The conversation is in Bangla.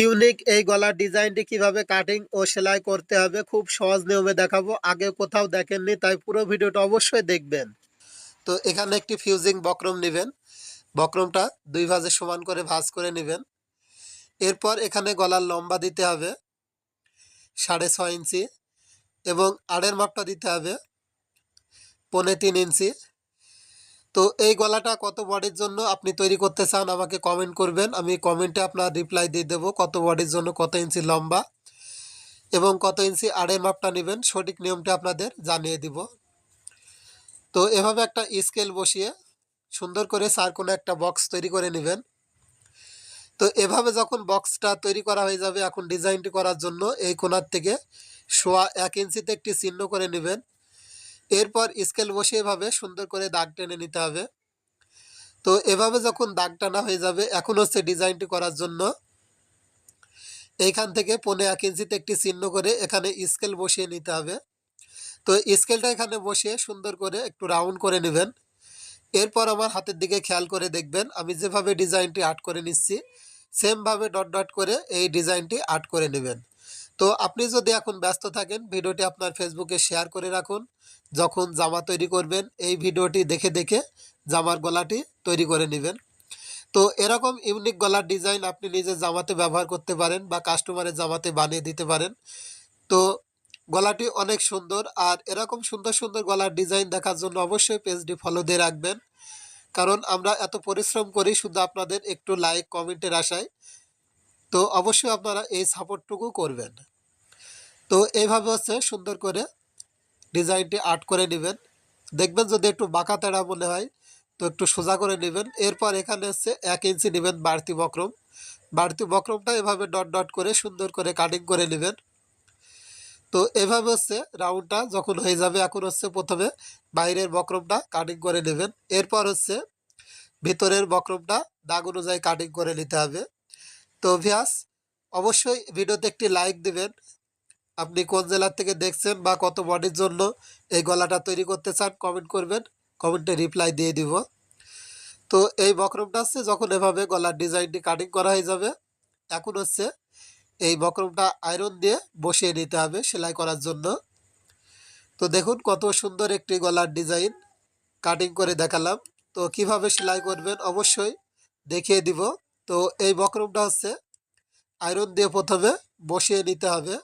ইউনিক এই গলার ডিজাইনটি কীভাবে কাটিং ও সেলাই করতে হবে খুব সহজ নিয়মে দেখাবো, আগে কোথাও দেখেননি, তাই পুরো ভিডিওটা অবশ্যই দেখবেন। তো এখানে একটি ফিউজিং বক্রম নেবেন, বক্রমটা দুই ভাজে সমান করে ভাজ করে নেবেন। এরপর এখানে গলার লম্বা দিতে হবে, সাড়ে ছয় ইঞ্চি এবং আড়ের মাপটা দিতে হবে, পৌনে তিন ইঞ্চি তো এই গলাটা কত বডির জন্য আপনি তৈরি করতে চান আমাকে কমেন্ট করবেন। আমি কমেন্টে আপনার রিপ্লাই দিয়ে দেবো কত বডির জন্য কত ইঞ্চি লম্বা এবং কত ইঞ্চি আড়ের মাপটা নেবেন, সঠিক নিয়মটা আপনাদের জানিয়ে দিব। তো এভাবে একটা স্কেল বসিয়ে সুন্দর করে চার কোনো একটা বক্স তৈরি করে নেবেন। তো এভাবে যখন বক্সটা তৈরি করা হয়ে যাবে, এখন ডিজাইনটি করার জন্য এই কোণার থেকে সোয়া এক ইঞ্চিতে একটি চিহ্ন করে নেবেন। এরপর স্কেল বসিয়ে এভাবে সুন্দর করে দাগ টেনে নিতে হবে। তো এভাবে যখন দাগ টানা হয়ে যাবে, এখন হচ্ছে ডিজাইনটি করার জন্য এইখান থেকে পনে এক ইঞ্চিতে একটি চিহ্ন করে এখানে স্কেল বসিয়ে নিতে হবে। তো স্কেলটা এখানে বসিয়ে সুন্দর করে একটু রাউন্ড করে নেবেন। এরপর আমার হাতের দিকে খেয়াল করে দেখবেন, আমি যেভাবে ডিজাইনটি আর্ট করে নিচ্ছি সেমভাবে ডট ডট করে এই ডিজাইনটি আর্ট করে নেবেন। তো আপনি যদি এখন ব্যস্ত থাকেন, ভিডিওটি আপনার ফেসবুকে শেয়ার করে রাখুন। যখন জামা তৈরি করবেন, এই ভিডিওটি দেখে দেখে জামার গলাটি তৈরি করে নেবেন। তো এরকম ইউনিক গলার ডিজাইন আপনি নিজে জামাতে ব্যবহার করতে পারেন বা কাস্টমারের জামাতে বানিয়ে দিতে পারেন। তো গলাটি অনেক সুন্দর আর এরকম সুন্দর সুন্দর গলার ডিজাইন দেখার জন্য অবশ্যই পেজটি ফলো দিয়ে রাখবেন। কারণ আমরা এত পরিশ্রম করি, শুধু আপনাদের একটু লাইক কমেন্টের আশায়। তো অবশ্যই আপনারা এই সাপোর্টটুকু করবেন। তো এইভাবে হচ্ছে সুন্দর করে ডিজাইনটি আর্ট করে নেবেন। দেখবেন যদি একটু বাঁকা তেড়া মনে হয়, তো একটু সোজা করে নেবেন। এরপর এখানে হচ্ছে এক ইঞ্চি নেবেন বাড়তি বক্রম। বাড়তি বক্রমটা এভাবে ডট ডট করে সুন্দর করে কাটিং করে নেবেন। তো এভাবে হচ্ছে রাউন্ডটা যখন হয়ে যাবে, এখন হচ্ছে প্রথমে বাইরের বক্রমটা কাটিং করে নেবেন। এরপর হচ্ছে ভিতরের বক্রমটা দাগ অনুযায়ী কাটিং করে নিতে হবে। তো ভিয়াস অবশ্যই ভিডিওতে একটি লাইক দিবেন। আপনি কোন জেলার থেকে দেখছেন বা কত বডির জন্য এই গলাটা তৈরি করতে চান কমেন্ট করবেন। কমেন্টে রিপ্লাই দিয়ে দিব। তো এই বক্রমটা হচ্ছে যখন এভাবে গলার ডিজাইনটি কাটিং করা হয়ে যাবে, এখন হচ্ছে এই বক্রমটা আয়রন দিয়ে বসিয়ে নিতে হবে সেলাই করার জন্য। তো দেখুন কত সুন্দর একটি গলার ডিজাইন কাটিং করে দেখালাম। তো কীভাবে সেলাই করবেন অবশ্যই দেখিয়ে দিব। তো এই বক্রমটা হচ্ছে আয়রন দিয়ে প্রথমে বসিয়ে নিতে হবে।